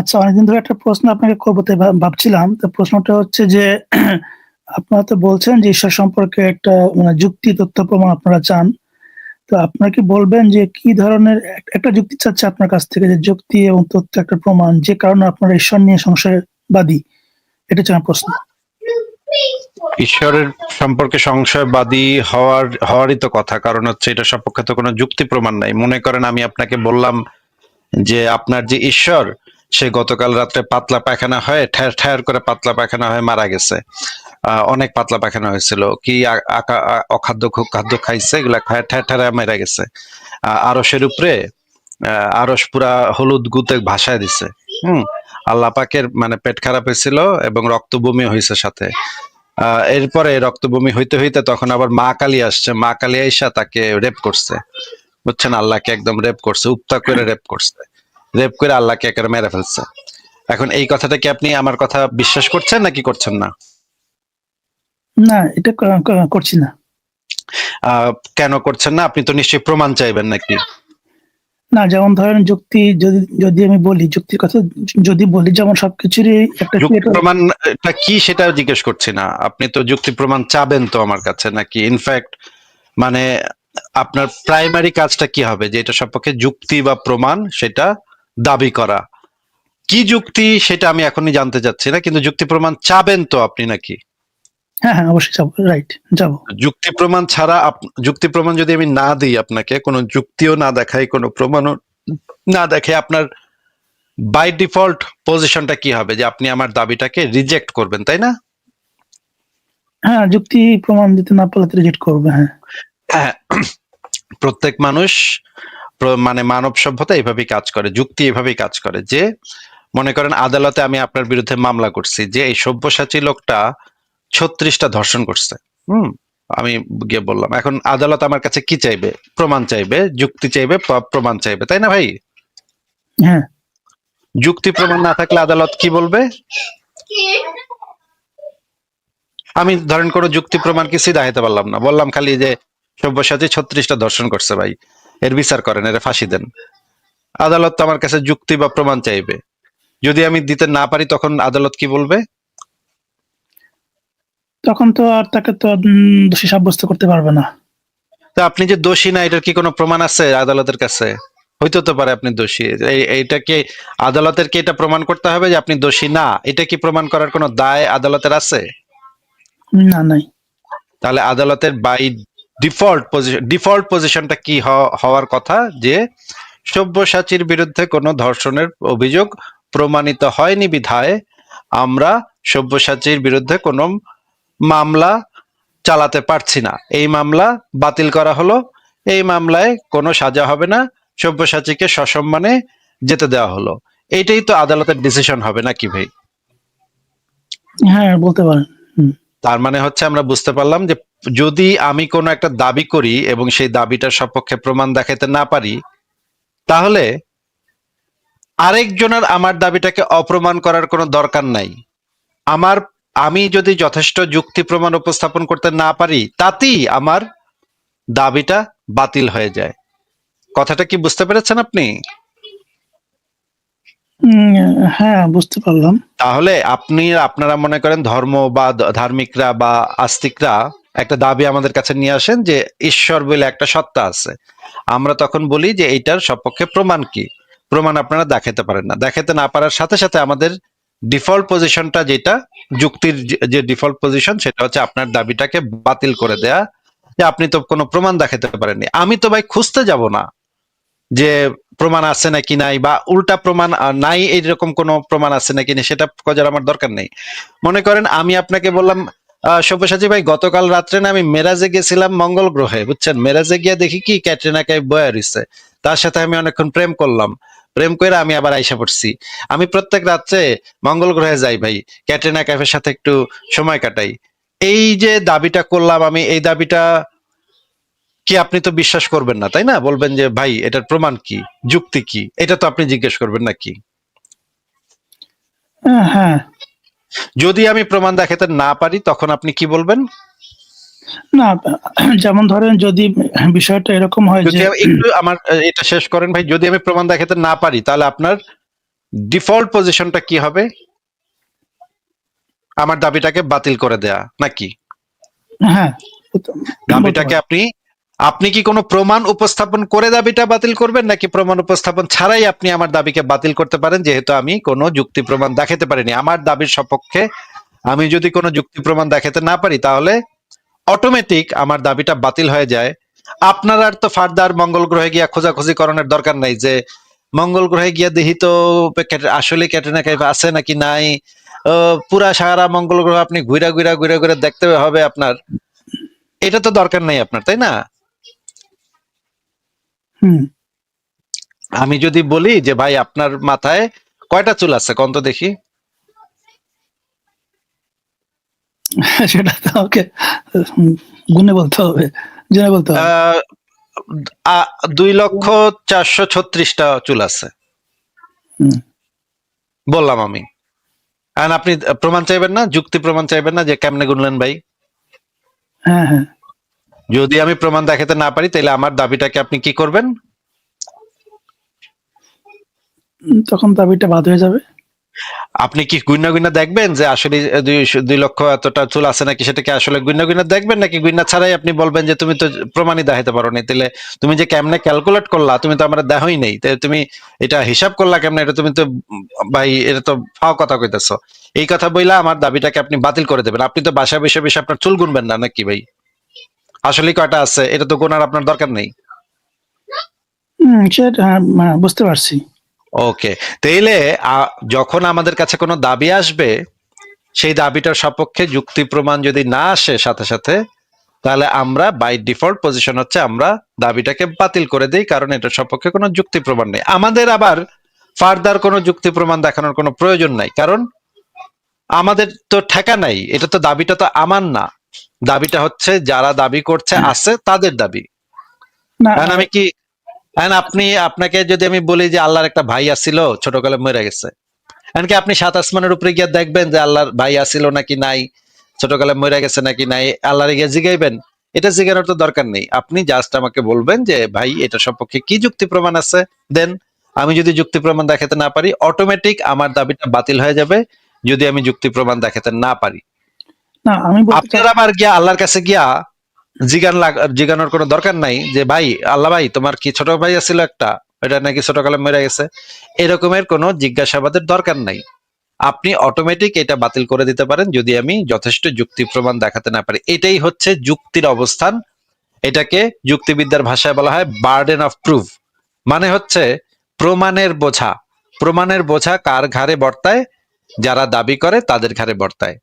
আচ্ছা অনেকদিন ধরে একটা প্রশ্ন আপনাকে করব তাই ভাবছিলাম। তো প্রশ্নটা হচ্ছে যে, আপনারা তো বলছেন যে ঈশ্বর সম্পর্কে একটা মানে যুক্তি তথ্য প্রমাণ আপনারা চান। তো আপনারা কি বলবেন যে কি ধরনের একটা যুক্তি চাচ্ছে আপনার কাছ থেকে যে যুক্তি এবং তথ্য একটা প্রমাণ যে কারণে আপনারা ঈশ্বর নিয়ে সংশয়বাদী? এটা হচ্ছে প্রশ্ন। ঈশ্বরের সম্পর্কে সংশয়বাদী হওয়ার, হওয়ারই তো কথা। কারণ হচ্ছে এটা সপক্ষে তো কোনো যুক্তি প্রমাণ নাই। মনে করেন আমি আপনাকে বললাম যে আপনার যে ঈশ্বর সে গতকাল রাত্রে পাতলা পায়খানা হয়ে, ঠের ঠের করে পাতলা পায়খানা হয়ে মারা গেছে। অনেক পাতলা পায়খানা হয়েছিল। কি অখাদ্য খাদ্য খাইছে, এগুলা খায় ঠের ঠেরে মারা গেছে। আরসের উপরে আরস পুরা হলুদ গুতে ভাসায় দিছে। হুম, আল্লাহ পাকের মানে পেট খারাপ হয়েছিল এবং রক্ত বমি হয়েছে সাথে। এরপরে রক্ত বমি হইতে হইতে তখন আবার মা কালী আসছে। মা কালী আইসা তাকে রেপ করছে। বুঝছেন? আল্লাহকে একদম রেপ করছে উত্তা করে রেপ করছে। রেপ করে আল্লাহকে একেবারে মেরে ফেলছে। এখন এই কথাটা কি আপনি আমার কথা বিশ্বাস করছেন নাকি করছেন না? না এটা করছি না। কেন করছেন না? আপনি তো নিশ্চয়ই প্রমাণ চাইবেন নাকি? না যেমন ধরেন যুক্তি যদি যদি আমি বলি যুক্তির কথা যদি বলি যেমন সবকিছুরই একটা প্রমাণটা কি সেটা জিজ্ঞেস করছি না। আপনি তো যুক্তি প্রমাণ চাবেন তো আমার কাছে নাকি? ইনফ্যাক্ট মানে আপনার প্রাইমারি কাজটা কি হবে? যে এটা সপক্ষে যুক্তি বা প্রমাণ সেটা দাবি করা। কি যুক্তি সেটা আমি এখনই জানতে চাচ্ছি না কিন্তু যুক্তি প্রমাণ চাবেন তো আপনি নাকি? হ্যাঁ হ্যাঁ অবশ্যই যাব রাইট যাব। যুক্তি প্রমাণ ছাড়া যুক্তি প্রমাণ যদি আমি না দিই আপনাকে কোনো যুক্তিও না দেখাই কোনো প্রমাণও না দেখে আপনার বাই ডিফল্ট পজিশনটা কি হবে? যে আপনি আমার দাবিটাকে রিজেক্ট করবেন তাই না? হ্যাঁ যুক্তি প্রমাণ দিতে না পারলে রিজেক্ট করবে হ্যাঁ। হ্যাঁ প্রত্যেক মানুষ মানে মানব সভ্যতা এভাবেই কাজ করে যুক্তি এভাবেই কাজ করে যে মনে করেন আদালতে আমি আপনার বিরুদ্ধে মামলা করছি যে এই সভ্যসাচী লোকটা ছত্রিশটা ধর্ষণ করছে। হুম? আমি গিয়ে বললাম এখন আদালত আমার কাছে কি চাইবে? প্রমাণ চাইবে যুক্তি চাইবে প্রমাণ চাইবে তাই না ভাই? হ্যাঁ। যুক্তি প্রমাণ না থাকলে আদালত কি বলবে? আমি ধরেন কোনো যুক্তি প্রমাণ কিছুই দেখাইতে পারলাম না বললাম খালি যে সব্যসাচী ছত্রিশটা ধর্ষণ করছে ভাই। এর বিচার করেন এর ফাঁসি দেন। আদালত তো আমার কাছে যুক্তি বা প্রমাণ চাইবে। যদি আমি দিতে না পারি তখন আদালত কি বলবে? তখন তো আর তাকে তো দোষী সাব্যস্ত করতে পারবে না। তা আপনি যে দোষী না এটার কি কোনো প্রমাণ আছে আদালতের কাছে? হইতে তো পারে আপনি দোষী। এই- এইটা কি আদালতের কি এটা প্রমাণ করতে হবে যে আপনি দোষী না? এটা কি প্রমাণ করার কোনো দায় আদালতের আছে? না নাই। তাহলে আদালতের বাই ডিফল্ট পজিশন ডিফল্ট পজিশনটা কি হওয়ার কথা যে সব্যসাচীর বিরুদ্ধে কোনো ধর্ষণের অভিযোগ প্রমাণিত হয়নি বিধায় আমরা সব্যসাচীর বিরুদ্ধে কোনো মামলা চালাতে পারছি না। এই মামলা বাতিল করা হলো এই মামলায় কোনো সাজা হবে না সব্যসাচীকে সসম্মানে যেতে দেওয়া হলো। এইটাই তো আদালতের ডিসিশন হবে নাকি ভাই? হ্যাঁ বলতে পারেন। তার মানে হচ্ছে আমরা বুঝতে পারলাম যে যদি আমি কোনো একটা দাবি করি এবং সেই দাবিটার সপক্ষে প্রমাণ দেখাতে না পারি তাহলে আরেকজনের আমার দাবিটাকে অপ্রমাণ করার কোনো দরকার নাই। আমার আমি যদি যথেষ্ট যুক্তি প্রমাণ উপস্থাপন করতে না পারি তাতেই আমার দাবিটা বাতিল হয়ে যায়। কথাটা কি বুঝতে পেরেছেন আপনি? হ্যাঁ বুঝতে পারলাম। তাহলে আপনি আপনারা মনে করেন ধর্ম বা ধার্মিকরা বা আস্তিকরা একটা দাবি আমাদের কাছে নিয়ে আসেন যে, ঈশ্বর বলে একটা সত্তা আছে। আমরা তখন বলি যে, এইটার সপক্ষে প্রমাণ কি? প্রমাণ আপনারা দেখাতে পারেন না। দেখাতে না পারার সাথে সাথে আমাদের ডিফল্ট পজিশনটা যেটা, যুক্তির যে- ডিফল্ট পজিশন, সেটা হচ্ছে আপনার দাবিটাকে বাতিল করে দেয়া। যে, আপনি তো কোনো প্রমাণ দেখাতে পারেননি। আমি তো ভাই খুঁজতে যাব না যে, প্রমাণ আছে নাকি নাই বা উল্টা প্রমাণ নাই এইরকম কোনো প্রমাণ আছে নাকি সেটা খোঁজার আমার দরকার নেই। মনে করেন, আমি আপনাকে বললাম সব্যসাচী ভাই গতকাল রাত্রে না আমি মেরাজে গেছিলাম মঙ্গল গ্রহে বুঝছেন? মেরাজে গিয়ে দেখি কি ক্যাটরিনা কাইফ বয়া রইছে। তার সাথে আমি অনেকক্ষণ প্রেম করলাম। প্রেম করে আমি আবার আইসা পড়ছি। আমি প্রত্যেক রাত্রে মঙ্গল গ্রহে যাই ভাই ক্যাটরিনা কাইফের সাথে একটু সময় কাটাই। এই যে দাবিটা করলাম আমি এই দাবিটা কি আপনি তো বিশ্বাস করবেন না তাই না? বলবেন যে ভাই এটার প্রমাণ কি? যুক্তি কি? এটা তো আপনি জিজ্ঞেস করবেন নাকি? আহ, হ্যাঁ। যদি আমি প্রমাণ দেখাতে না পারি তখন আপনি কি বলবেন? না যেমন ধরেন যদি বিষয়টা এরকম হয় যদি যে একটু আমার এটা শেষ করেন ভাই যদি আমি প্রমাণ দেখাতে না পারি তাহলে আপনার ডিফল্ট পজিশনটা কি হবে? আমার দাবিটাকে বাতিল করে দেয়া নাকি? হ্যাঁ দাবিটাকে আপনি আপনি কি কোনো প্রমাণ উপস্থাপন করে দাবিটা বাতিল করবেন, নাকি প্রমাণ উপস্থাপন ছাড়াই আপনি আমার দাবিকে বাতিল করতে পারেন? যেহেতু আমি কোনো যুক্তি প্রমাণ দেখাতে পারিনি। আমার দাবির সপক্ষে আমি যদি কোনো যুক্তি প্রমাণ দেখাতে না পারি, তাহলে অটোমেটিক আমার দাবিটা বাতিল হয়ে যায়। আপনার আর তো ফার্দার মঙ্গল গ্রহে গিয়া খোঁজাখুঁজি করানোর দরকার নাই যে, মঙ্গল গ্রহে গিয়া দেখি তো আসলে ক্যাটরিনা কাইফ আছে নাকি নাই? পুরা সারা মঙ্গল গ্রহ আপনি ঘুরা ঘুরা ঘুরা ঘুরে দেখতে হবে আপনার। এটা তো দরকার নাই আপনার, তাই না? আমি যদি বলি যে ভাই আপনার মাথায় কয়টা চুল আছে? কন্ত দেখি। সেটা তো হুম, গুনে বলতে হবে জেনে বলতে হবে। দুই লক্ষ চারশো ছত্রিশটা চুল আছে। বললাম আমি। আর আপনি প্রমাণ চাইবেন না যুক্তি প্রমাণ চাইবেন না যে কেমনে গুনলেন ভাই? হ্যাঁ হ্যাঁ। যদি আমি প্রমাণ দেখাতে না পারি তাহলে আমার দাবিটাকে আপনি কি করবেন? তখন দাবিটা বাদ হয়ে যাবে। আপনি কি গুইনা গুইনা দেখবেন যে আসলে দুই লক্ষ এতটা চুল আছে নাকি সেটাকে আসলে গুইনা গুইনা দেখবেন নাকি গুইনা ছাড়াই আপনি বলবেন যে তুমি তো প্রমাণই দেখাতে পারো নি তাহলে তুমি যে কেমনে ক্যালকুলেট করলা তুমি তো আমরা দেখাই নেই। তাহলে তুমি এটা হিসাব করলা কেমনে? এটা তুমি তো ভাই এটা তো ফাও কথা কইতেছো। এই কথা বইলা আমার দাবিটাকে আপনি বাতিল করে দেবেন। আপনি তো বাসা বসে বসে আপনার চুল গুনবেন না নাকি ভাই? আসলে কয়টা আছে? এটা তো গোনার আপনার দরকার নেই। হ্যাঁ, বুঝতে পারছি। ওকে তাইলে যখন আমাদের কাছে কোনো দাবি আসবে সেই দাবিটার সপক্ষে যুক্তি প্রমাণ যদি না আসে সাথে সাথে তাহলে আমরা বাই ডিফল্ট পজিশন হচ্ছে আমরা দাবিটাকে বাতিল করে দেই কারণ এটার সপক্ষে কোনো যুক্তি প্রমাণ নেই। আমাদের আবার ফার্দার কোনো যুক্তি প্রমাণ দেখানোর কোনো প্রয়োজন নাই কারণ আমাদের তো ঠেকা নাই এটা তো দাবিটা তো আমার না। দাবিটা হচ্ছে যারা দাবি করছে আছে তাদের দাবি। এখন আমি কি এখন আপনি আপনাকে যদি আমি বলি যে আল্লাহর একটা ভাই আসছিল ছোটকালে মরে গেছে। এমনকি আপনি সাত আসমানের উপরে গিয়ে দেখবেন যে আল্লাহর ভাই আসছিল নাকি নাই ছোটকালে মরে গেছে নাকি নাই আল্লাহর গিয়ে জিগাইবেন? এটা জিগানোর তো দরকার নেই। আপনি জাস্ট আমাকে বলবেন যে ভাই এটা সম্পর্কে কি যুক্তি প্রমাণ আছে? দেন আমি যদি যুক্তি প্রমাণ দেখাতে না পারি অটোমেটিক আমার দাবিটা বাতিল হয়ে যাবে। যদি আমি যুক্তি প্রমাণ দেখাতে না পারি না, আমি আপনারা আবার গিয়া আল্লাহর কাছে গিয়া জিগান জিগানোর কোনো দরকার নাই যে, ভাই, আল্লাহ ভাই, তোমার কি ছোট ভাই আছিল একটা? এটা নাকি ছোটকালে মেরে গেছে? এরকমের কোনো জিজ্ঞাসাবাদের দরকার নাই। আপনি অটোমেটিক এটা বাতিল করে দিতে পারেন যদি আমি যথেষ্ট যুক্তি প্রমাণ দেখাতে না পারি। এটাই হচ্ছে যুক্তির অবস্থান। এটাকে যুক্তিবিদ্যার ভাষায় বলা হয় বার্ডেন অফ প্রুফ মানে হচ্ছে প্রমাণের বোঝা। প্রমাণের বোঝা কার ঘাড়ে বর্তায়? যারা দাবি করে তাদের ঘাড়ে বর্তায়।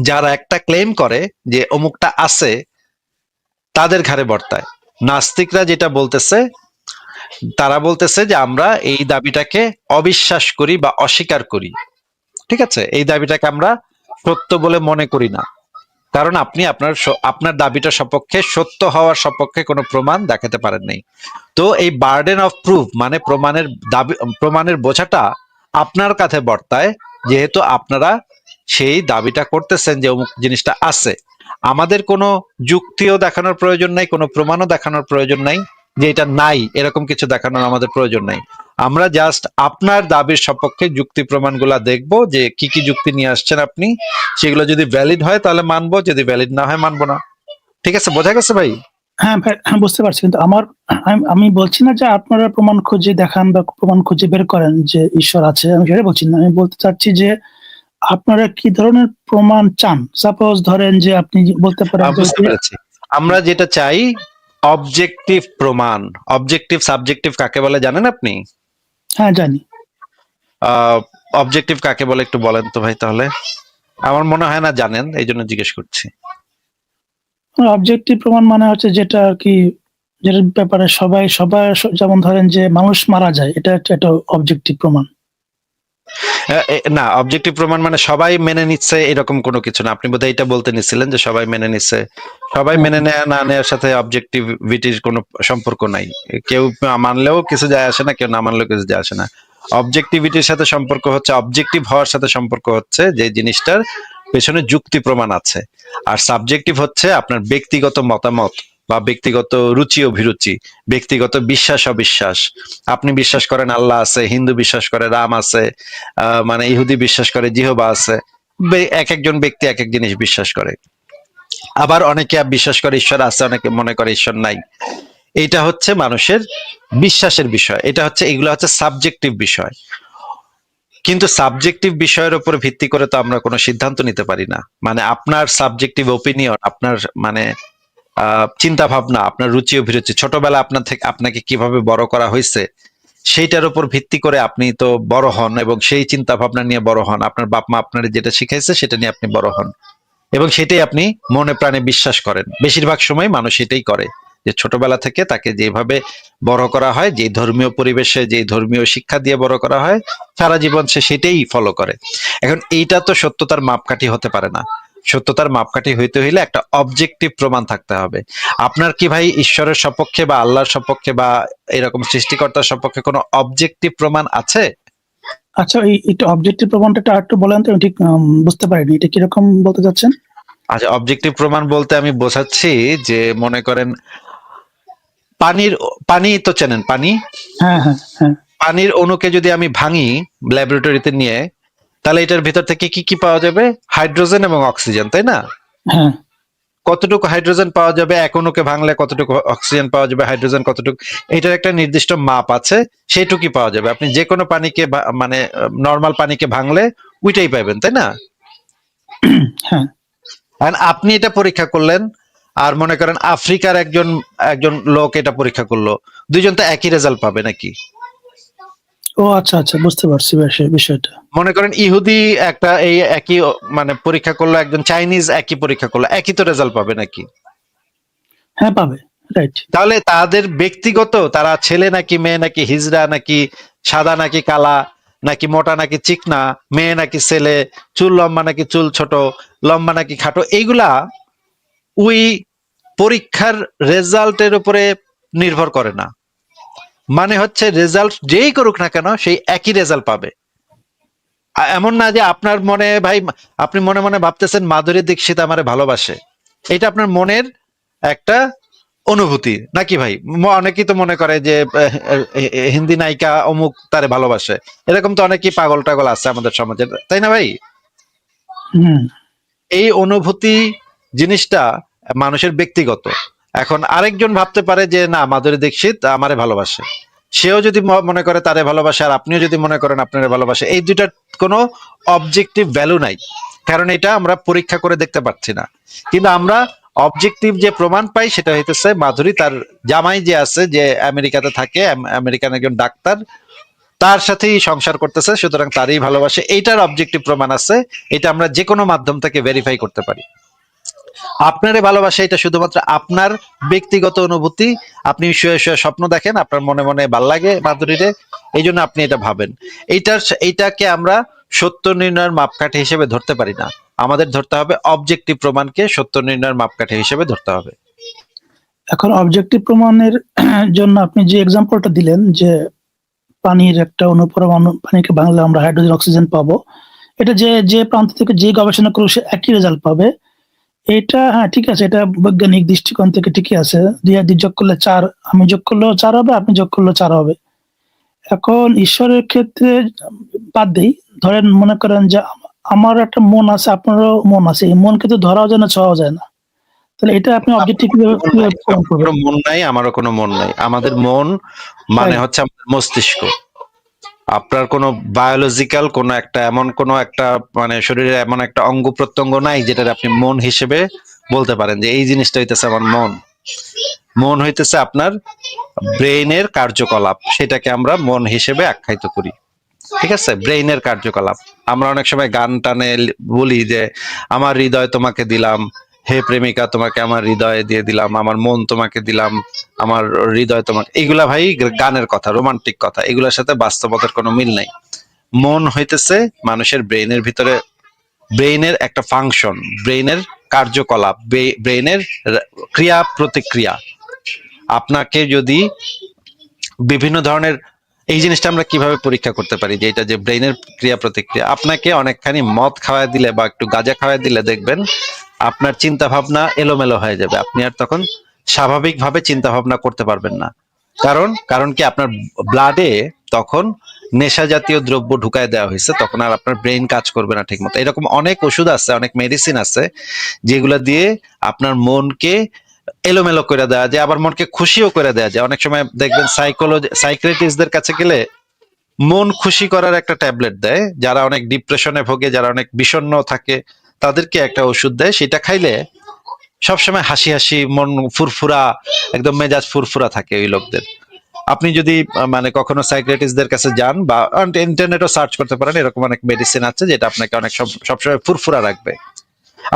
যারা একটা ক্লেম করে যে অমুকটা আছে, তাদের ঘাড়ে বর্তায়। নাস্তিকরা যেটা বলতেছে, তারা বলতেছে যে আমরা এই দাবিটাকে অবিশ্বাস করি বা অস্বীকার করি। ঠিক আছে? এই দাবিটাকে আমরা সত্য বলে মনে করি না। কারণ আপনি আপনার আপনার দাবিটা সপক্ষে সত্য হওয়ার সপক্ষে কোনো প্রমাণ দেখাতে পারেন নাই। তো এই বার্ডেন অফ প্রুফ মানে প্রমাণের দাবি প্রমাণের বোঝাটা আপনার কাছে বর্তায়, যেহেতু আপনারা সেই দাবিটা করতেছেন যে অমুক জিনিসটা আছে। আমাদের কোনো যুক্তিও দেখানোর প্রয়োজন নাই, কোনো প্রমাণও দেখানোর প্রয়োজন নাই যে এটা নাই, এরকম কিছু দেখানোর আমাদের প্রয়োজন নাই। আমরা জাস্ট আপনার দাবির সপক্ষে যুক্তি প্রমাণগুলা দেখব যে কি কি যুক্তি নিয়ে আসছেন আপনি, সেগুলো যদি ভ্যালিড হয় তাহলে মানবো, যদি ভ্যালিড না হয় মানবো না। ঠিক আছে, বোঝা গেছে ভাই? হ্যাঁ হ্যাঁ বুঝতে পারছি। কিন্তু আমার, আমি- আমি বলছি না যে আপনারা প্রমাণ খুঁজে দেখান বা প্রমাণ খুঁজে বের করেন যে ঈশ্বর আছে, আমি সেটা বলছি না। আমি বলতে চাচ্ছি যে আপনারা কি ধরনের প্রমাণ চান? সাপোজ ধরেন যে আপনি বলতে পারেন আমরা যেটা চাই অবজেক্টিভ প্রমাণ। অবজেক্টিভ সাবজেক্টিভ কাকে বলে জানেন আপনি? হ্যাঁ জানি। অবজেক্টিভ কাকে বলে একটু বলেন তো ভাই তাহলে। আমার মনে হয় না জানেন এই জন্য জিজ্ঞেস করছি। অবজেক্টিভ প্রমাণ মানে হচ্ছে যেটা আর কি যেটার ব্যাপারে সবাই সবাই যেমন ধরেন যে মানুষ মারা যায় এটা একটা অবজেক্টিভ প্রমাণ। না অবজেক্টিভ প্রমাণ মানে সবাই মেনে নিচ্ছে এরকম কোনো কিছু না। আপনি বোধহয় এটা বলতে নিছিলেন যে সবাই মেনে নিচ্ছে। সবাই মেনে নেয়া, না নেওয়ার সাথে অবজেক্টিভিটির কোনো সম্পর্ক নাই। কেউ মানলেও কিছু যায় আসে না, কেউ না মানলেও কিছু যায় আসে না। অবজেক্টিভিটির সাথে সম্পর্ক হচ্ছে অবজেক্টিভ হওয়ার সাথে সম্পর্ক হচ্ছে যে জিনিসটার পেছনে যুক্তি প্রমাণ আছে। আর সাবজেক্টিভ হচ্ছে আপনার ব্যক্তিগত মতামত। বা ব্যক্তিগত রুচি অভিরুচি, ব্যক্তিগত বিশ্বাস, অবিশ্বাস। আপনি বিশ্বাস করেন আল্লাহ আছে, হিন্দু বিশ্বাস করে, রাম আছে মানে ইহুদি বিশ্বাস করে, জিহবা আছে। এক একজন ব্যক্তি এক এক জিনিস বিশ্বাস করে। আবার অনেকে বিশ্বাস করে ঈশ্বর আছে, অনেকে মনে করে ঈশ্বর নাই। এটা হচ্ছে মানুষের বিশ্বাসের বিষয়। এটা হচ্ছে, এগুলো হচ্ছে সাবজেক্টিভ বিষয়। কিন্তু সাবজেক্টিভ বিষয়ের উপর ভিত্তি করে তো আমরা কোনো সিদ্ধান্ত নিতে পারি না। মানে আপনার সাবজেক্টিভ ওপিনিয়ন আপনার মানে চিন্তা ভাবনা, আপনার রুচি অভিরুচি ছোটবেলা আপনার থেকে আপনাকে কীভাবে বড় করা হয়েছে, সেইটার উপর ভিত্তি করে আপনি তো বড় হন এবং সেই চিন্তা ভাবনা নিয়ে বড় হন। আপনার বাপ মা আপনার যেটা শিখাইছে, সেটা নিয়ে আপনি বড় হন। এবং সেটাই আপনি মনে প্রাণে বিশ্বাস করেন। বেশিরভাগ সময় মানুষ এটাই করে, যে ছোটবেলা থেকে তাকে যেভাবে বড় করা হয় যে ধর্মীয় পরিবেশে যে ধর্মীয় শিক্ষা দিয়ে বড় করা হয়, সারা জীবন সে সেটাই ফলো করে। এখন এইটা তো সত্যতার মাপকাঠি হতে পারে না। সত্যতার মাপকাঠি হইতে হইলে একটা অবজেক্টিভ প্রমাণ থাকতে হবে। আপনার কি ভাই ঈশ্বরের সপক্ষে বা আল্লাহর সপক্ষে বা এরকম সৃষ্টিকর্তার সপক্ষে কোনো অবজেক্টিভ প্রমাণ আছে? আচ্ছা এই এটা অবজেক্টিভ প্রমাণটা একটু আরেকটু বলেন তো আমি ঠিক বুঝতে পারিনি এটা কীরকম বলতে চাচ্ছেন? আচ্ছা অবজেক্টিভ প্রমাণ বলতে আমি বোঝাচ্ছি যে মনে করেন পানির পানি তো চেনেন পানি? হ্যাঁ হ্যাঁ হ্যাঁ। পানির অণুকে যদি আমি ভাঙি ল্যাবরেটরিতে নিয়ে তাহলে এটার ভিতর থেকে কি কি পাওয়া যাবে? হাইড্রোজেন এবং অক্সিজেন তাই না? হ্যাঁ। কতটুকু হাইড্রোজেন পাওয়া যাবে? এক অণুকে ভাঙলে কতটুকু অক্সিজেন পাওয়া যাবে? হাইড্রোজেন কতটুকু? এটার একটা নির্দিষ্ট মাপ আছে সেইটুকুই পাওয়া যাবে। আপনি যে কোনো পানিকে মানে নর্মাল পানিকে ভাঙলে ওইটাই পাবেন তাই না? হ্যাঁ। আপনি এটা পরীক্ষা করলেন আর মনে করেন আফ্রিকার একজন একজন লোক এটা পরীক্ষা করল। দুইজন তো একই রেজাল্ট পাবে নাকি? ও আচ্ছা আচ্ছা বুঝতে পারছি বিষয়- বিষয়টা। মনে করেন ইহুদি একটা এই একই মানে পরীক্ষা করল একজন চাইনিজ একই পরীক্ষা করল একই তো রেজাল্ট পাবে নাকি? হ্যাঁ পাবে রাইট তাহলে তাদের ব্যক্তিগত তারা ছেলে নাকি মেয়ে নাকি হিজড়া নাকি সাদা নাকি কালা নাকি মোটা নাকি চিকনা মেয়ে নাকি ছেলে চুল লম্বা নাকি চুল ছোট লম্বা নাকি খাটো এইগুলা ওই পরীক্ষার রেজাল্টের উপরে নির্ভর করে না। মানে হচ্ছে রেজাল্ট যেই করুক না কেন সেই একই রেজাল্ট পাবে। এমন না যে আপনার মনে ভাই আপনি মনে মনে ভাবতেছেন মাধুরী দীক্ষিত আমারে ভালোবাসে। এটা আপনার মনের একটা অনুভূতি। নাকি ভাই? অনেকেই তো মনে করে যে হিন্দি নায়িকা অমুক তারে ভালোবাসে। এরকম তো অনেকেই পাগল টাগল আছে আমাদের সমাজে। তাই না ভাই? হুম। এই অনুভূতি জিনিসটা মানুষের ব্যক্তিগত। এখন আরেকজন ভাবতে পারে যে, না, মাধুরী দীক্ষিত আমারে ভালোবাসে। সেও যদি মনে করে তারে ভালোবাসে আর আপনিও যদি মনে করেন আপনারে ভালোবাসে, এই দুইটার কোনো অবজেক্টিভ ভ্যালু নাই। কারণ এটা আমরা পরীক্ষা করে দেখতে পাচ্ছি না। কিন্তু আমরা অবজেক্টিভ যে প্রমাণ পাই সেটা হইতেছে মাধুরী তার জামাই যে আছে, যে আমেরিকাতে থাকে, আম- আমেরিকান একজন ডাক্তার, তার সাথেই সংসার করতেছে, সুতরাং তারই ভালোবাসে। এইটার অবজেক্টিভ প্রমাণ আছে। এটা আমরা যে কোনো মাধ্যম থেকে ভেরিফাই করতে পারি। আপনারে ভালোবাসা, এটা শুধুমাত্র আপনার ব্যক্তিগত অনুভূতি। আপনি শুয়ে শুয়ে স্বপ্ন দেখেন, আপনার মনে মনে ভালো লাগে মাধুরীরে, এই জন্য আপনি এটা ভাবেন। এইটার এইটাকে আমরা সত্য নির্ণয়ের মাপকাঠি হিসেবে ধরতে পারি না। আমাদের ধরতে হবে অবজেক্টিভ প্রমাণকে সত্য নির্ণয়ের মাপকাঠি হিসেবে ধরতে হবে। এখন অবজেক্টিভ প্রমাণের জন্য আপনি যে এক্সাম্পলটা দিলেন, যে পানির একটা অনুপরমাণু পানিকে ভাঙলে আমরা হাইড্রোজেন অক্সিজেন পাবো, এটা যে যে প্রান্ত থেকে যে গবেষণা করবে সে একই রেজাল্ট পাবে। এটা হ্যাঁ ঠিক আছে এটা বৈজ্ঞানিক দৃষ্টিকোণ থেকে ঠিকই আছে। দুই আর দুই যোগ করলে চার আমি যোগ করলেও চার হবে আপনি যোগ করলেও চার হবে। এখন ঈশ্বরের ক্ষেত্রে বাদ দিই ধরেন মনে করেন যে আমার একটা মন আছে আপনারও মন আছে এই মনকে তো ধরাও যায় না ছোঁয়াও যায় না। তাহলে এটা আপনি অবজেক্টিভ মন নাই আমারও কোনো মন নাই। আমাদের মন মানে হচ্ছে আমাদের মস্তিষ্ক। আপনার কোনো বায়োলজিক্যাল কোনো একটা এমন কোনো একটা মানে শরীরে এমন একটা অঙ্গ প্রত্যঙ্গ নাই যেটা আপনি মন হিসেবে বলতে পারেন যে এই জিনিসটা হইতেছে আমার মন। মন হইতেছে আপনার ব্রেইনের কার্যকলাপ, সেটাকে আমরা মন হিসেবে আখ্যায়িত করি। ঠিক আছে? ব্রেইনের কার্যকলাপ। আমরা অনেক সময় গান টানে বলি যে, আমার হৃদয় তোমাকে দিলাম হে প্রেমিকা, তোমাকে আমার হৃদয়ে দিয়ে দিলাম, আমার মন তোমাকে দিলাম, আমার হৃদয় তোমাকে। এগুলা ভাই গানের কথা, রোমান্টিক কথা, এগুলোর সাথে বাস্তবতার কোনো মিল নাই। মন হইতেছে মানুষের ব্রেইনের ভিতরে, ব্রেইনের একটা ফাংশন, ব্রেইনের কার্যকলাপ ব্রেইনের ক্রিয়া প্রতিক্রিয়া আপনাকে যদি বিভিন্ন ধরনের এই জিনিসটা আমরা কীভাবে পরীক্ষা করতে পারি? যে এটা যে ব্রেইনের ক্রিয়া প্রতিক্রিয়া আপনাকে অনেকখানি মদ খাওয়ায় দিলে বা একটু গাঁজা খাওয়ায় দিলে দেখবেন আপনার চিন্তা ভাবনা এলোমেলো হয়ে যাবে। আপনি আর তখন স্বাভাবিকভাবে চিন্তা ভাবনা করতে পারবেন না। কারণ কারণ কি আপনার ব্লাডে তখন নেশা জাতীয় দ্রব্য ঢুকায় দেওয়া হয়েছে, তখন আর আপনার ব্রেন কাজ করবে না ঠিকমতো। এরকম অনেক ওষুধ আছে, অনেক মেডিসিন আছে, যেগুলো দিয়ে আপনার মনকে এলোমেলো করে দেওয়া যায় আবার মনকে খুশিও করে দেওয়া যায়। অনেক সময় দেখবেন সাইকোলজি সাইক্রেটিস্টদের কাছে গেলে মন খুশি করার একটা ট্যাবলেট দেয়। যারা অনেক ডিপ্রেশনে ভোগে যারা অনেক বিষণ্ণ থাকে তাদেরকে একটা ওষুধ দেয়। সেটা খাইলে সবসময় হাসি হাসি মন ফুরফুরা একদম মেজাজ ফুরফুরা থাকে ওই লোকদের। আপনি যদি মানে কখনো সাইক্রেটিস্টদের কাছে যান বা ইন্টারনেটও সার্চ করতে পারেন এরকম অনেক মেডিসিন আছে যেটা আপনাকে অনেক সব- সবসময় ফুরফুরা রাখবে।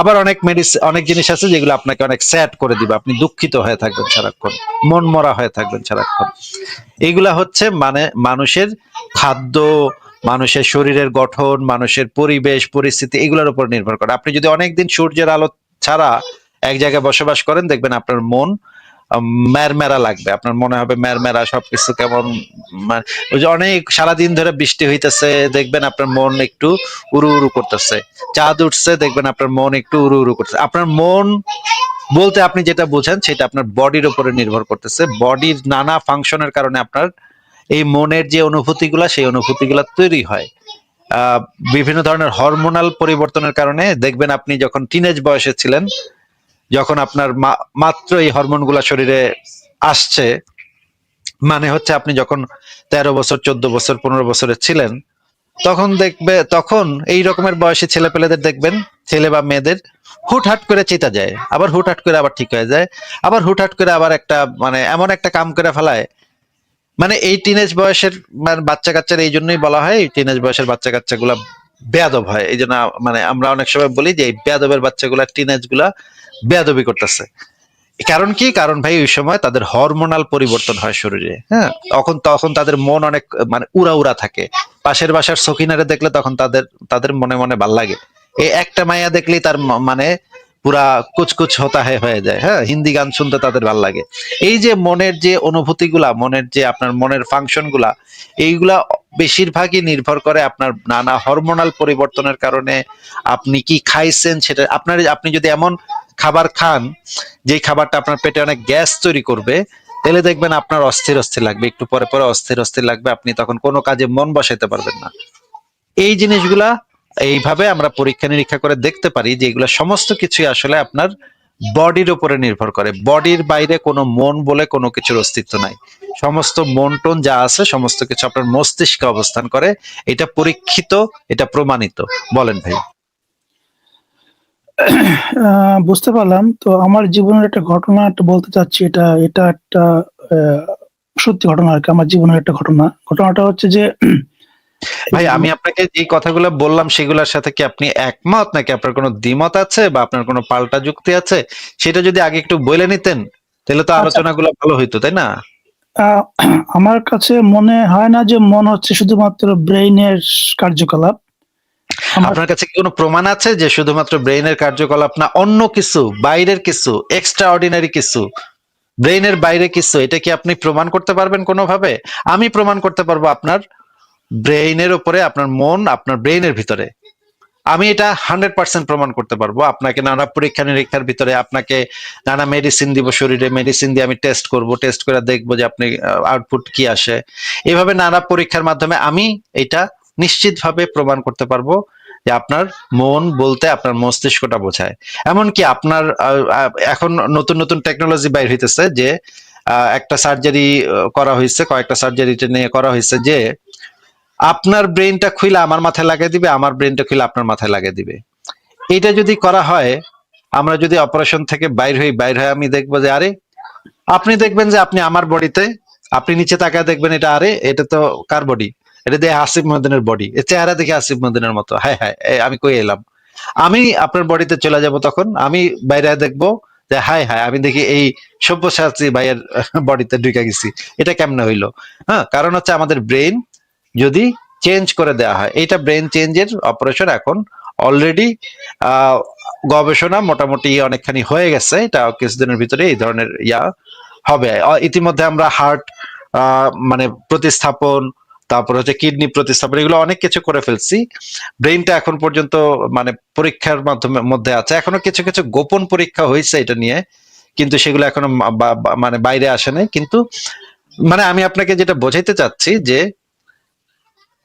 আবার অনেক মেডিসিন অনেক জিনিস আছে যেগুলো আপনাকে অনেক স্যাড করে দিবে। আপনি দুঃখিত হয়ে থাকবেন সারাক্ষণ মন মরা হয়ে থাকবেন সারাক্ষণ। এগুলা হচ্ছে মানে মানুষের খাদ্য, মানুষের শরীরের গঠন, মানুষের পরিবেশ, পরিস্থিতি, এগুলোর উপর নির্ভর করে। আপনি যদি অনেকদিন সূর্যের আলো ছাড়া এক জায়গায় বসবাস করেন, দেখবেন আপনার মন আহ, ম্যারমেরা লাগবে। আপনার মনে হবে ম্যারমেরা সবকিছু কেমন মানে ওই যে অনেক সারাদিন ধরে বৃষ্টি হইতেছে দেখবেন আপনার মন একটু উড়ু উড়ু করতেছে। চাঁদ উঠছে দেখবেন আপনার মন একটু উড়ু উড়ু করতেছে। আপনার মন বলতে আপনি যেটা বোঝেন সেটা আপনার বডির উপরে নির্ভর করতেছে। বডির নানা ফাংশনের কারণে আপনার এই মনের যে অনুভূতিগুলা সেই অনুভূতিগুলা তৈরি হয়। বিভিন্ন ধরনের হরমোনাল পরিবর্তনের কারণে দেখবেন আপনি যখন টিনেজ বয়সে ছিলেন যখন আপনার মাত্র এই হরমোনগুলা শরীরে আসছে মানে হচ্ছে আপনি যখন তেরো বছর, চোদ্দ বছর, পনেরো বছরের ছিলেন, তখন দেখবে, তখন এই রকমের বয়সী ছেলে পেলেদের দেখবেন, ছেলে বা মেয়েদের হুটহাট করে চেতা যায়, আবার হুটহাট করে আবার ঠিক হয়ে যায়, আবার হুটহাট করে আবার একটা মানে এমন একটা কাম করে ফেলায়। মানে এই টিনেজ বয়সের মানে বাচ্চা কাচ্চার এই জন্যই বলা হয়, এই টিনেজ বয়সের বাচ্চা কাচ্চাগুলা বেয়াদব হয়। এই জন্য মানে আমরা অনেক সময় বলি যে, এই বেয়াদবের বাচ্চাগুলা টিনেজগুলা বেয়াদবি করতেছে। কারণ কি? কারণ ভাই, ওই সময় তাদের হরমোনাল পরিবর্তন হয় শরীরে হ্যাঁ? তখন তখন তাদের মন অনেক মানে উড়া উড়া থাকে। পাশের বাসার সকিনারে দেখলে তখন তাদের তাদের মনে মনে ভালো লাগে। এই একটা মাইয়া দেখলেই তার মানে পুরা কুচকুচ হতা হয়ে যায় হ্যাঁ? হিন্দি গান শুনতে তাদের ভালো লাগে। এই যে মনের যে অনুভূতিগুলা, মনের যে আপনার মনের ফাংশনগুলা এইগুলা বেশিরভাগই নির্ভর করে আপনার নানা হরমোনাল পরিবর্তনের কারণে আপনি কি খাইছেন সেটা, আপনার, আপনি যদি এমন খাবার খান যে খাবারটা আপনার পেটে অনেক গ্যাস তৈরি করবে, তাহলে দেখবেন আপনার অস্থির অস্থির লাগবে, একটু পরে পরে অস্থির অস্থির লাগবে, আপনি তখন কোনো কাজে মন বসাইতে পারবেন না। এই জিনিসগুলা এইভাবে আমরা পরীক্ষা নিরীক্ষা করে দেখতে পারি যে এগুলা সমস্ত কিছুই আসলে আপনার বডির উপরে নির্ভর করে। বডির বাইরে কোনো মন বলে কোনো কিছুর অস্তিত্ব নাই। সমস্ত মন টন যা আছে, সমস্ত কিছু আপনার মস্তিষ্কে অবস্থান করে। এটা পরীক্ষিত, এটা প্রমাণিত। বলেন ভাই। বুঝতে পারলাম। তো আমার জীবনের একটা ঘটনা একটা বলতে চাচ্ছি। এটা এটা একটা সত্যি ঘটনা আর কি আমার জীবনের একটা ঘটনা। ঘটনাটা হচ্ছে যে ভাই আমি আপনাকে যে কথাগুলো বললাম সেগুলোর সাথে কি আপনি একমত? নাকি আপনার কোনো দ্বিমত আছে বা আপনার কোনো পাল্টা যুক্তি আছে? সেটা যদি আগে একটু বলে নিতেন তাহলে তো আচ্ছা। আলোচনাগুলো ভালো হইতো তাই না? আমার কাছে মনে হয় না যে মন হচ্ছে শুধুমাত্র ব্রেইনের কার্যকলাপ। আপনার কাছে কি কোনো প্রমাণ আছে যে শুধুমাত্র ব্রেইনের কার্যকলাপ না অন্য কিছু, বাইরের কিছু এক্সট্রা অর্ডিনারি কিছু? ব্রেইনের বাইরে কিছু, এটা কি আপনি প্রমাণ করতে পারবেন কোনোভাবে? আমি প্রমাণ করতে পারব আপনার ব্রেইনের উপরে, আপনার মন, আপনার ব্রেইনের ভিতরে। আমি এটা হান্ড্রেড পার্সেন্ট প্রমাণ করতে পারব। আপনাকে নানা পরীক্ষা নিরীক্ষার ভিতরে, আপনাকে নানা মেডিসিন দিব শরীরে মেডিসিন দিয়ে আমি টেস্ট করব টেস্ট করে দেখব যে আপনি আউটপুট কি আসে। এভাবে নানা পরীক্ষার মাধ্যমে আমি এটা নিশ্চিতভাবে প্রমাণ করতে পারব। যে আপনার মন বলতে আপনার মস্তিষ্কটা বোঝায়। এমনকি আপনার এখন নতুন নতুন টেকনোলজি বাইর হইতেছে যে একটা সার্জারি করা হয়েছে কয়েকটা সার্জারি নিয়ে করা হয়েছে যে, আপনার ব্রেনটা খুলে আমার মাথায় লাগিয়ে দিবে, আমার ব্রেনটা খুলে আপনার মাথায় লাগিয়ে দিবে। এটা যদি করা হয়, আমরা যদি অপারেশন থেকে বাইর হই, বাইর হয়ে আমি দেখব যে, আরে, আপনি দেখবেন যে আপনি আমার বডিতে আপনি নিচে তাকায় দেখবেন এটা, আরে, এটা তো কার বডি এটা দিয়ে আসিফ মদিনের বডি এর চেহারা দেখে আসিফ মদিনের মতো। হ্যাঁ হ্যাঁ আমি কই এলাম? আমি আপনার বডিতে চলে যাব তখন, আমি বাইরে দেখব যে হাই হাই আমি দেখি এই সব্যসাচী ভাইয়ের বডিতে ঢুকে গেছি। এটা কেমনে হইল? হ্যাঁ কারণ হচ্ছে আমাদের ব্রেন যদি চেঞ্জ করে দেওয়া হয় এটা ব্রেন চেঞ্জের অপারেশন এখন অলরেডি গবেষণা মোটামুটি অনেকখানি হয়ে গেছে। এটা কিছুদিনের ভিতরে এই ধরনের ইয়া হবে। ইতিমধ্যে আমরা হার্ট মানে প্রতিস্থাপন তারপর হচ্ছে কিডনি প্রতিস্থাপন, এগুলো অনেক কিছু করে ফেলছি। ব্রেনটা এখন পর্যন্ত মানে পরীক্ষার মাধ্যমে, মধ্যে আছে। এখনও কিছু কিছু গোপন পরীক্ষা হয়েছে এটা নিয়ে, কিন্তু সেগুলো এখনও মানে বাইরে আসে নাই। কিন্তু মানে আমি আপনাকে যেটা বোঝাইতে চাচ্ছি যে,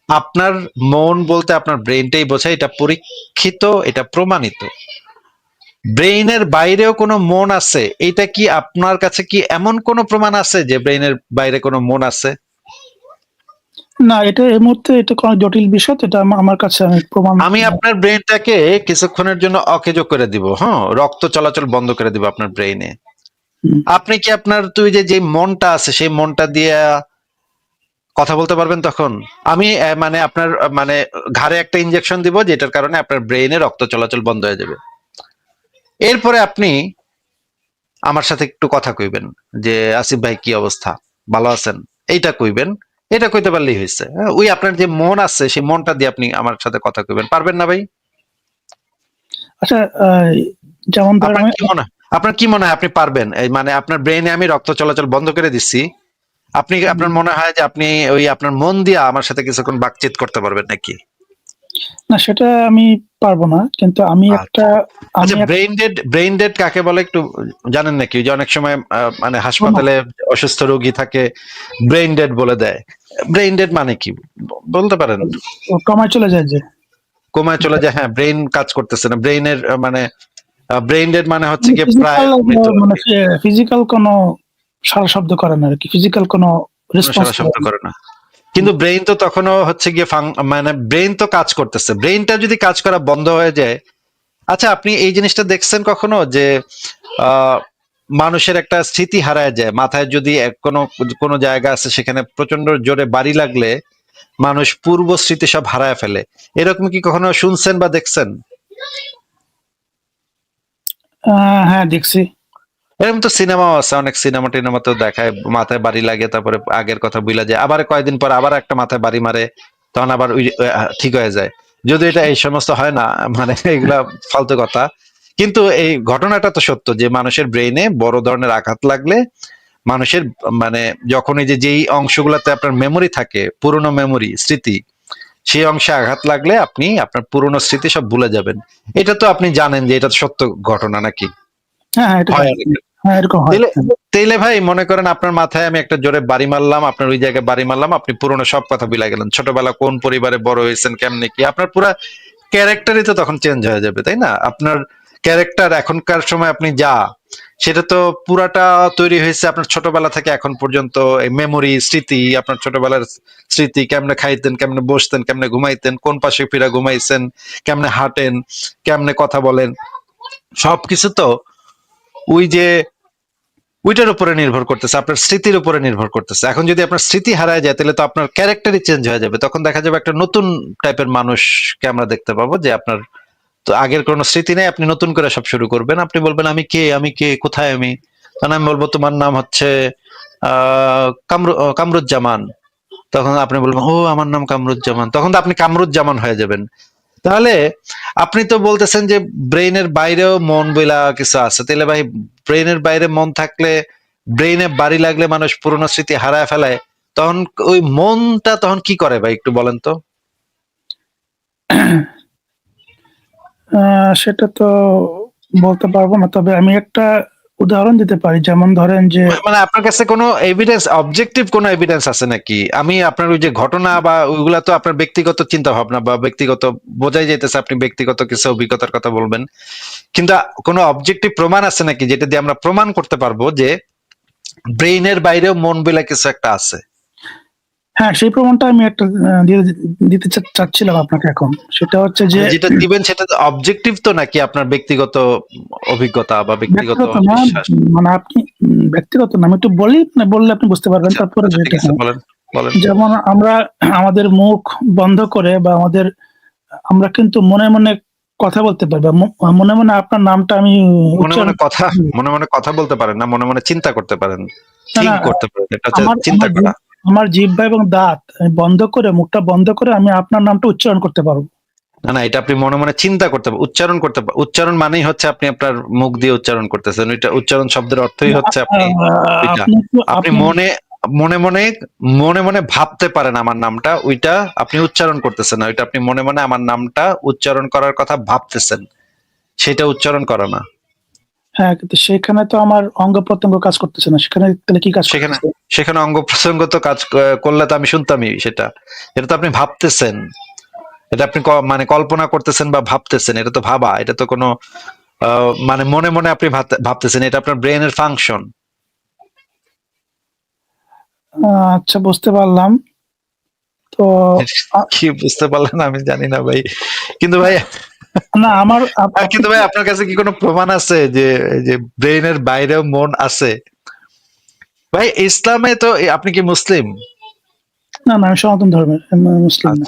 আপনার মন বলতে আপনার ব্রেনটাই বোঝায়, এটা পরীক্ষিত, এটা প্রমাণিত। ব্রেইনের বাইরেও কোনো মন আছে, এটা কি আপনার কাছে কি এমন কোনো প্রমাণ আছে যে ব্রেইনের বাইরে কোনো মন আছে? না এটা এই মুহূর্তে এটা কোনো জটিল বিষয় এটা আমার কাছে আমি প্রমাণ আমি আপনার ব্রেনটাকে কিছুক্ষণের জন্য অকেজো করে দিব হ্যাঁ? রক্ত চলাচল বন্ধ করে দিব আপনার ব্রেইনে। আপনি কি আপনার তুই যে যে মনটা আছে সেই মনটা দিয়ে কথা বলতে পারবেন তখন? আমি মানে আপনার মানে ঘাড়ে একটা ইনজেকশন দিব যেটার কারণে আপনার ব্রেইনে রক্ত চলাচল বন্ধ হয়ে যাবে। এরপরে আপনি আমার সাথে একটু কথা কইবেন যে আসিফ ভাই কি অবস্থা? ভালো আছেন? এইটা কইবেন। এটা কইতে পারলেই হয়েছে হ্যাঁ, ওই আপনার যে মন আছে সেই মনটা দিয়ে আপনি আমার সাথে কথা কইবেন। পারবেন না ভাই? আচ্ছা যেমন আপনার কি মনে হয় আপনার কি আপনি পারবেন? এই মানে আপনার ব্রেনে আমি রক্ত চলাচল বন্ধ করে দিচ্ছি আপনি আপনার মনে হয় যে আপনি ওই আপনার মন দিয়ে আমার সাথে কিছুক্ষণ বাকচিত করতে পারবেন নাকি? না সেটা আমি পারব না কিন্তু আমি আচ্ছা। একটা আচ্ছা ব্রেন ডেড ব্রেন ডেড কাকে বলে একটু জানেন নাকি? যে অনেক সময় মানে হাসপাতালে অসুস্থ রোগী থাকে ব্রেন ডেড বলে দেয়। ব্রেন ডেড মানে কি? বলতে পারেন। কমায় চলে যায় যে। কোমায় চলে যায় হ্যাঁ ব্রেন কাজ করতেছে না। ব্রেইনের মানে ব্রেন ডেড মানে হচ্ছে কি প্রায় মানে ফিজিক্যাল কোনো সারা শব্দ করে না আর কি। ফিজিক্যাল কোনো রেসপন্স শব্দ করে না। কিন্তু ব্রেইন তো তখনও হচ্ছে গিয়ে মানে ব্রেইন তো কাজ করতেছে। ব্রেইনটা যদি কাজ করা বন্ধ হয়ে যায় আচ্ছা আপনি এই জিনিসটা দেখছেন কখনো যে মানুষের একটা স্মৃতি হারায় যায়? মাথায় যদি কোনো কোনো জায়গা আছে সেখানে প্রচণ্ড জোরে বাড়ি লাগলে মানুষ পূর্ব স্মৃতি সব হারায় ফেলে। এরকম কি কখনো শুনছেন বা দেখছেন? হ্যাঁ দেখছি। এরকম তো সিনেমাও আছে অনেক সিনেমা টিনেমা তো দেখায় মাথায় বাড়ি লাগে তারপরে আগের কথা বুঝলা যায় আবার কয়েকদিন পর আবার একটা মাথায় বাড়ি মারে তখন আবার ঠিক হয়ে যায়। যদি এটা এই সমস্ত হয় না মানে এগুলা ফালতু কথা কিন্তু এই ঘটনাটা তো সত্য যে মানুষের ব্রেইনে বড় ধরনের আঘাত লাগলে মানুষের মানে যখন এই যে যেই অংশগুলোতে আপনার মেমোরি থাকে পুরনো মেমোরি স্মৃতি সেই অংশে আঘাত লাগলে আপনি আপনার পুরনো স্মৃতি সব ভুলে যাবেন। এটা তো আপনি জানেন যে এটা সত্য ঘটনা নাকি? হ্যাঁ হ্যাঁ এটা হয় তাইলে ভাই, মনে করেন আপনার মাথায় আমি একটা জোরে বাড়ি মারলাম, আপনার ওই জায়গায় বাড়ি মারলাম, আপনি পুরনো সব কথা বিলা গেলেন। ছোটবেলা কোন পরিবারে বড় হয়েছেন, কেমনে কি, আপনার পুরা ক্যারেক্টারই তো তখন চেঞ্জ হয়ে যাবে, তাই না? আপনার ক্যারেক্টার এখনকার সময় আপনি যা, সেটা তো পুরাটা তৈরি হয়েছে আপনার ছোটবেলা থেকে এখন পর্যন্ত মেমোরি স্মৃতি, আপনার ছোটবেলার স্মৃতি, কেমনে খাইতেন, কেমনে বসতেন, কেমনে ঘুমাইতেন, কোন পাশে ফিরা ঘুমাইছেন, কেমনে হাঁটেন, কেমনে কথা বলেন, সবকিছু তো ওই যে ওইটার উপরে নির্ভর করতেছে, আপনার স্মৃতির উপরে নির্ভর করতেছে। এখন যদি আপনার স্মৃতি হারায় যায়, তাহলে তো আপনার ক্যারেক্টারই চেঞ্জ হয়ে যাবে। তখন দেখা যাবে একটা নতুন টাইপের মানুষকে আমরা দেখতে পাবো যে আপনার তো আগের কোনো স্মৃতি নেই, আপনি নতুন করে সব শুরু করবেন। আপনি বলবেন, আমি কে? আমি কে? কোথায় আমি? তখন আমি বলব, তোমার নাম হচ্ছে কামরুজ্জামান। তখন আপনি বলবেন, ও, আমার নাম কামরুজ্জামান। তখন তো আপনি কামরুজ্জামান হয়ে যাবেন। তাহলে আপনি তো বলতেছেন যে ব্রেইনের বাইরেও মন বইলা কিছু আছে। তাহলে ভাই ব্রেইনের বাইরে মন থাকলে, ব্রেইনে বাড়ি লাগলে মানুষ পুরনো স্মৃতি হারায় ফেলায়, তখন ওই মনটা তখন কি করে ভাই একটু বলেন তো? সেটা তো বলতে পারব না, তবে আমি একটা উদাহরণ দিতে পারি, যেমন ধরেন যে মানে আপনার কাছে কোনো এভিডেন্স অবজেক্টিভ কোনো এভিডেন্স আছে নাকি? আমি আপনার ওই যে ঘটনা বা ওইগুলা তো আপনার ব্যক্তিগত চিন্তা ভাবনা বা ব্যক্তিগত বোঝাই যাইতেছে, আপনি ব্যক্তিগত কিছু অভিজ্ঞতার কথা বলবেন। কিন্তু কোনো অবজেক্টিভ প্রমাণ আছে নাকি, যেটা দিয়ে আমরা প্রমাণ করতে পারব যে ব্রেইনের বাইরেও মন বলে কিছু একটা আছে? হ্যাঁ সেই প্রমাণটা আমি একটা দিতে চাচ্ছিলাম আপনাকে এখন। সেটা হচ্ছে যে যেটা দিবেন সেটা অবজেক্টিভ তো নাকি আপনার ব্যক্তিগত অভিজ্ঞতা বা ব্যক্তিগত না মানে আপনি ব্যক্তিগত না আমি একটু বলি মানে বললে আপনি বুঝতে পারবেন তারপরে আচ্ছা, আছে হয়। বলেন যেমন আমরা আমাদের মুখ বন্ধ করে বা আমাদের আমরা কিন্তু মনে মনে কথা বলতে পারি বা মনে মনে আপনার নামটা আমি মনে মনে কথা মনে মনে কথা বলতে পারেন না মনে মনে চিন্তা করতে পারেন না, করতে পারেন এটা চিন্তা করা। আমার জিহ্বা এবং দাঁত বন্ধ করে মুখটা বন্ধ করে আমি আপনার নামটা উচ্চারণ করতে পারব। না না এটা আপনি মনে মনে চিন্তা করতে উচ্চারণ করতে উচ্চারণ মানেই হচ্ছে আপনি আপনার মুখ দিয়ে উচ্চারণ করতেছেন। ওইটা উচ্চারণ শব্দের অর্থই হচ্ছে আপনি আপনি- মনে মনে মনে মনে মনে ভাবতে পারেন আমার নামটা। ওইটা আপনি উচ্চারণ করতেছেন না। ওইটা আপনি মনে মনে আমার নামটা উচ্চারণ করার কথা ভাবতেছেন। সেটা উচ্চারণ করা না। হ্যাঁ কিন্তু সেখানে তো আমার অঙ্গ প্রত্যঙ্গ কাজ করতেছে না। সেখানে তাহলে কি কাজ সেখানে- সেখানে অঙ্গ প্রসঙ্গ তো কাজ করলে তো আমি শুনতামই সেটা। এটা তো আপনি ভাবতেছেন। এটা আপনি মানে কল্পনা করতেছেন বা ভাবতেছেন এটা তো ভাবা। এটা তো কোনো মানে মনে মনে আপনি ভাবতে- ভাবতেছেন এটা আপনার ব্রেনের ফাংশন। আচ্ছা বুঝতে পারলাম। তো কি বুঝতে পারলেন আমি জানি না ভাই। কিন্তু ভাই না আমার কিন্তু ভাই আপনার কাছে কি কোনো প্রমাণ আছে যে যে ব্রেনের বাইরেও মন আছে? ভাই ইসলামে তো আপনি কি মুসলিম? না না আমি সনাতন ধর্মের মুসলিম না।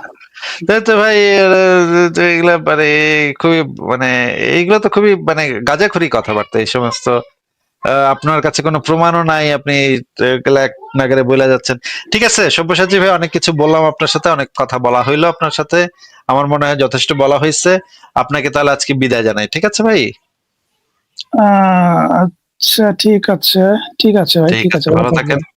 তাই তো ভাই এগুলা মানে খুবই মানে এইগুলো তো খুবই মানে গাজাখুরি কথাবার্তা এই সমস্ত আপনার কাছে কোনো প্রমাণও নাই আপনি নাগারে বলে যাচ্ছেন। ঠিক আছে সব্যসাচী ভাই অনেক কিছু বললাম আপনার সাথে অনেক কথা বলা হইল আপনার সাথে। আমার মনে হয় যথেষ্ট বলা হয়েছে আপনাকে তাহলে আজকে বিদায় জানাই। ঠিক আছে ভাই? আহ, আচ্ছা ঠিক আছে। ঠিক আছে ভাই ঠিক আছে ভালো থাকেন।